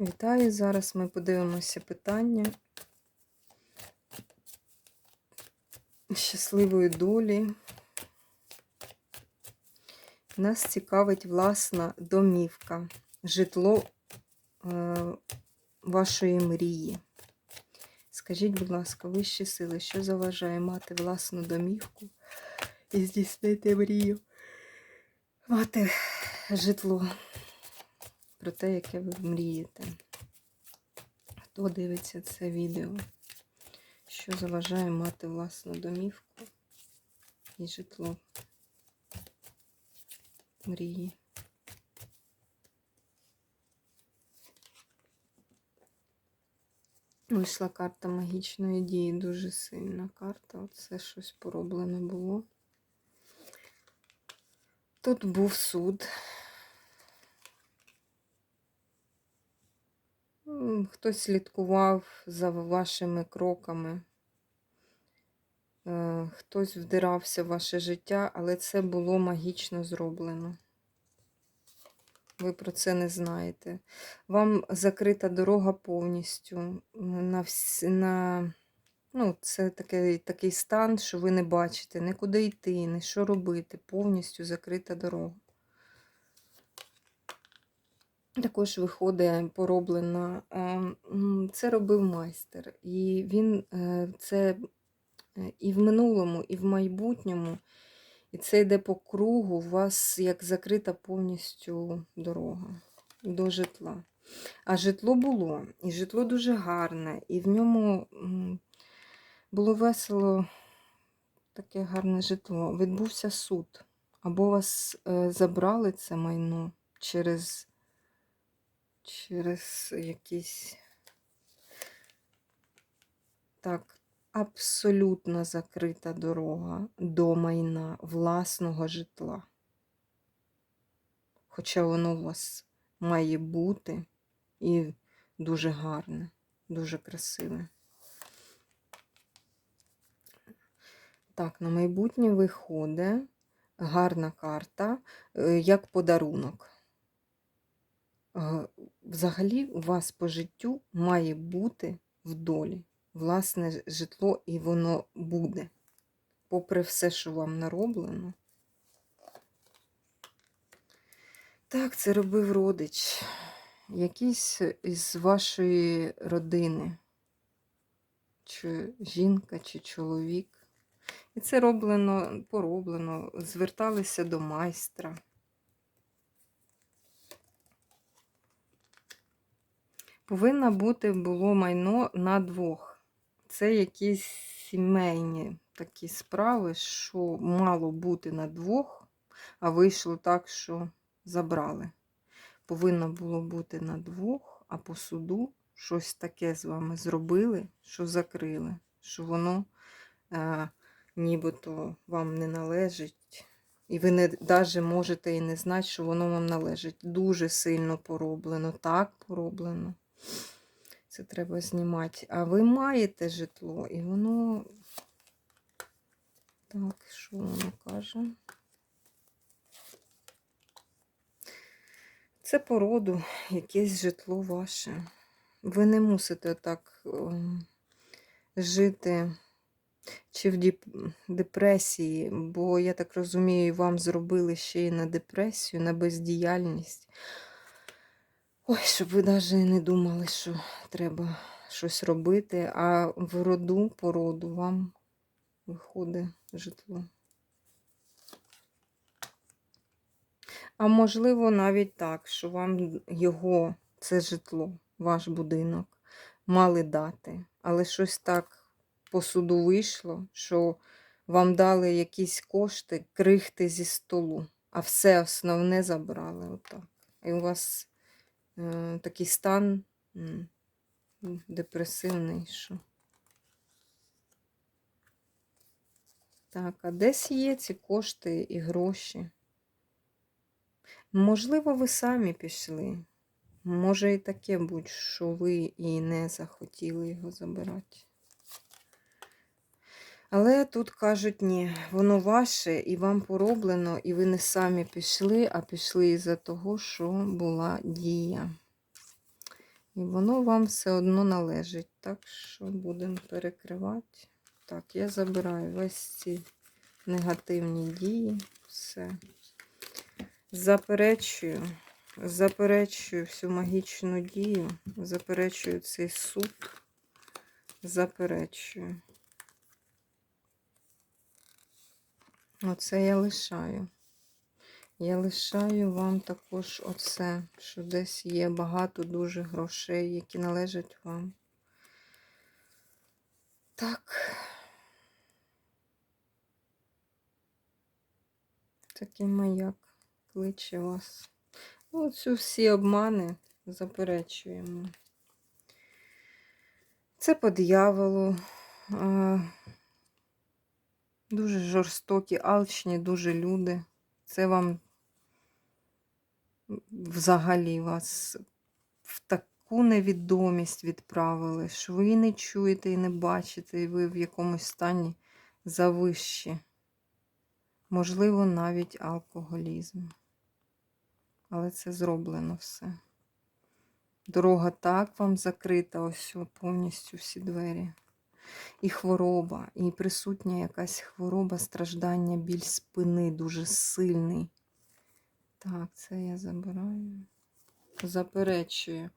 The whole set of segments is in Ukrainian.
Вітаю! Зараз ми подивимося питання щасливої долі. Нас цікавить власна домівка, житло е, вашої мрії. Скажіть, будь ласка, вищі сили, що заважає мати власну домівку і здійснити мрію, мати житло про те, яке ви мрієте. Хто дивиться це відео? Що заважає мати власну домівку і житло мрії? Вийшла карта магічної дії, дуже сильна карта. Оце щось пороблено було. Тут був суд. Хтось слідкував за вашими кроками, Е, хтось вдирався в ваше життя, але це було магічно зроблено. Ви про це не знаєте. Вам закрита дорога повністю. На, вс... на... Ну, Це такий, такий стан, що ви не бачите, ні куди йти, ні що робити. Повністю закрита дорога. Також виходить пороблена. е, Це робив майстер. І він е, це е, і в минулому, і в майбутньому. І це йде по кругу, у вас як закрита повністю дорога до житла. А житло було, і житло дуже гарне, і в ньому було весело таке гарне житло. Відбувся суд. Або вас е, забрали це майно через, через якісь. Так, абсолютно закрита дорога до майна власного житла. Хоча воно у вас має бути і дуже гарне, дуже красиве. Так, на майбутнє виходить гарна карта, е, як подарунок. Взагалі, у вас по життю має бути в долі власне житло, і воно буде. Попри все, що вам нароблено. Так, це робив родич. Якийсь із вашої родини. Чи жінка, чи чоловік. І це роблено, пороблено, зверталися до майстра. Повинно бути було майно на двох. Це якісь сімейні такі справи, що мало бути на двох, а вийшло так, що забрали. Повинно було бути на двох, а по суду щось таке з вами зробили, що закрили, що воно е, нібито вам не належить. І ви не навіть можете і не знати, що воно вам належить. Дуже сильно пороблено, так пороблено. Це треба знімати. А ви маєте житло, і воно. Так, що воно каже? Це породу, якесь житло ваше. Ви не мусите так ем, жити чи в депресії, бо, я так розумію, вам зробили ще й на депресію, на бездіяльність. Ой, щоб ви навіть не думали, що треба щось робити, а в роду, по роду вам виходить житло. А можливо, навіть так, що вам його, це житло, ваш будинок, мали дати. Але щось так по суду вийшло, що вам дали якісь кошти, крихти зі столу, а все основне забрали. Отак. І у вас такий стан депресивний, що. Так, а десь є ці кошти і гроші? Можливо, ви самі пішли. Може і таке будь, що ви і не захотіли його забирати. Але тут кажуть, ні, воно ваше і вам пороблено, і ви не самі пішли, а пішли із-за того, що була дія. І воно вам все одно належить. Так що будемо перекривати. Так, я забираю весь ці негативні дії. Все. Заперечую. Заперечую всю магічну дію. Заперечую цей суд. Заперечую. Оце я лишаю. Я лишаю вам також оце, що десь є багато дуже грошей, які належать вам. Так. Такий маяк кличе вас. Ну, Оцю всі обмани заперечуємо. Це по дьяволу. Дуже жорстокі, алчні, дуже люди. Це вам взагалі вас в таку невідомість відправили, що ви не чуєте, і не бачите, і ви в якомусь стані завищі. Можливо, навіть алкоголізм. Але це зроблено все. Дорога так вам закрита, ось повністю всі двері. І хвороба, і присутня якась хвороба, страждання, біль спини дуже сильний. Так, це я забираю. Заперечую.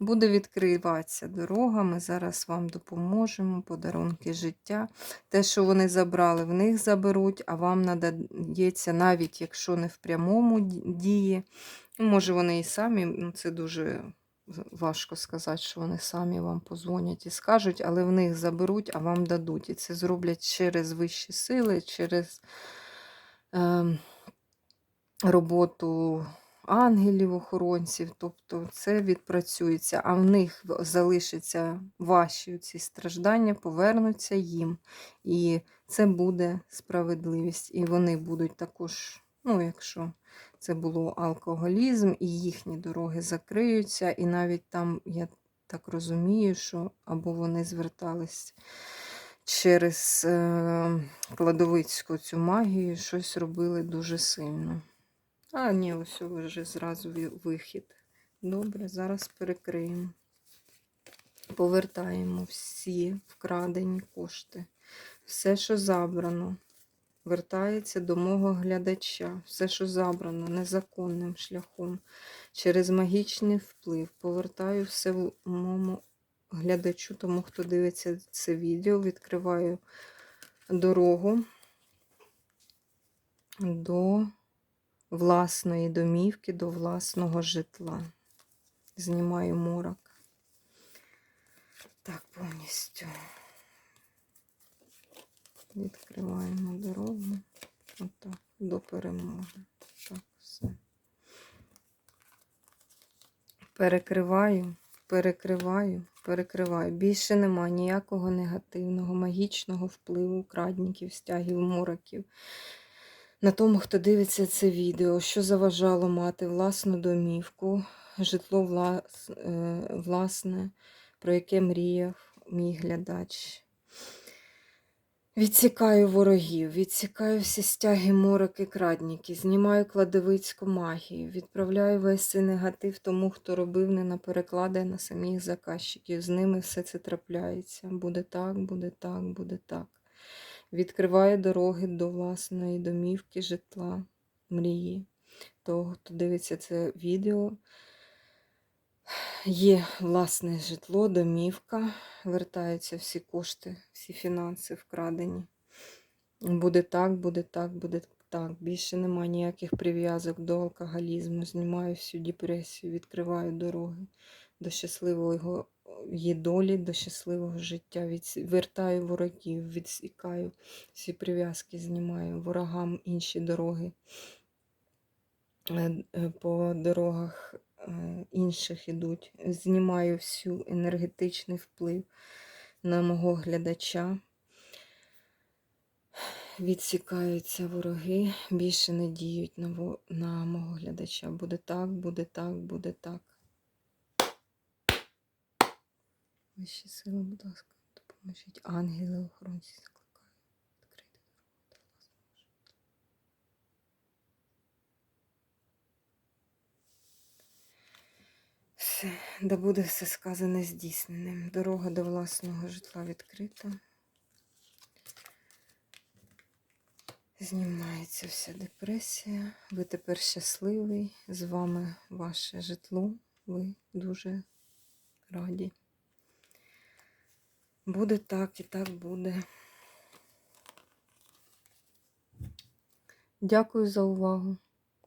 Буде відкриватися дорога. Ми зараз вам допоможемо. Подарунки життя. Те, що вони забрали, в них заберуть, а вам надається, навіть якщо не в прямому дії. Може, вони і самі, ну це дуже важко сказати, що вони самі вам позвонять і скажуть, але в них заберуть, а вам дадуть. І це зроблять через вищі сили, через. Е, роботу ангелів, охоронців, тобто це відпрацюється, а в них залишаться ваші ці страждання, повернуться їм. І це буде справедливість. І вони будуть також, ну, якщо це було алкоголізм, і їхні дороги закриються, і навіть там, я так розумію, що або вони звертались через е, кладовицьку цю магію, щось робили дуже сильно. А, ні, ось вже зразу вихід. Добре, зараз перекриємо. Повертаємо всі вкрадені кошти. Все, що забрано, вертається до мого глядача. Все, що забрано незаконним шляхом, через магічний вплив. Повертаю все в моєму глядачу, тому хто дивиться це відео, відкриваю дорогу до власної домівки до власного житла. Знімаю морок. Так, повністю. Відкриваємо дорогу. Отак, до перемоги. Так, все. Перекриваю, перекриваю, перекриваю. Більше нема ніякого негативного, магічного впливу крадників, стягів, мороків на тому, хто дивиться це відео, що заважало мати власну домівку, житло е, власне, про яке мріяв мій глядач. Відсікаю ворогів, відсікаю всі стяги, мороки, крадніки, знімаю кладовицьку магію, відправляю весь цей негатив тому, хто робив не на переклади, а на самих заказчиків. З ними все це трапляється. Буде так, буде так, буде так відкриває дороги до власної домівки, житла, мрії. Того, хто дивиться це відео, є власне житло, домівка, вертаються всі кошти, всі фінанси вкрадені. Буде так, буде так, буде так. Більше немає ніяких прив'язок до алкоголізму. Знімаю всю депресію, відкриваю дороги до щасливого її долі, до щасливого життя. Відс- Вертаю ворогів, відсікаю всі прив'язки, знімаю ворогам інші дороги. Е, е, По дорогах інших ідуть. Знімаю всю енергетичний вплив на мого глядача. Відсікаються вороги, більше не діють на, на мого глядача. Буде так, буде так, буде так. Вищі сили, будь ласка, допоможіть. Ангели охоронці закликаю. Відкрити дорогу до власного життя. Все, да буде все сказане здійсненим. Дорога до власного житла відкрита. Знімається вся депресія. Ви тепер щасливий. З вами ваше житло. Ви дуже раді. Буде так і так буде. Дякую за увагу.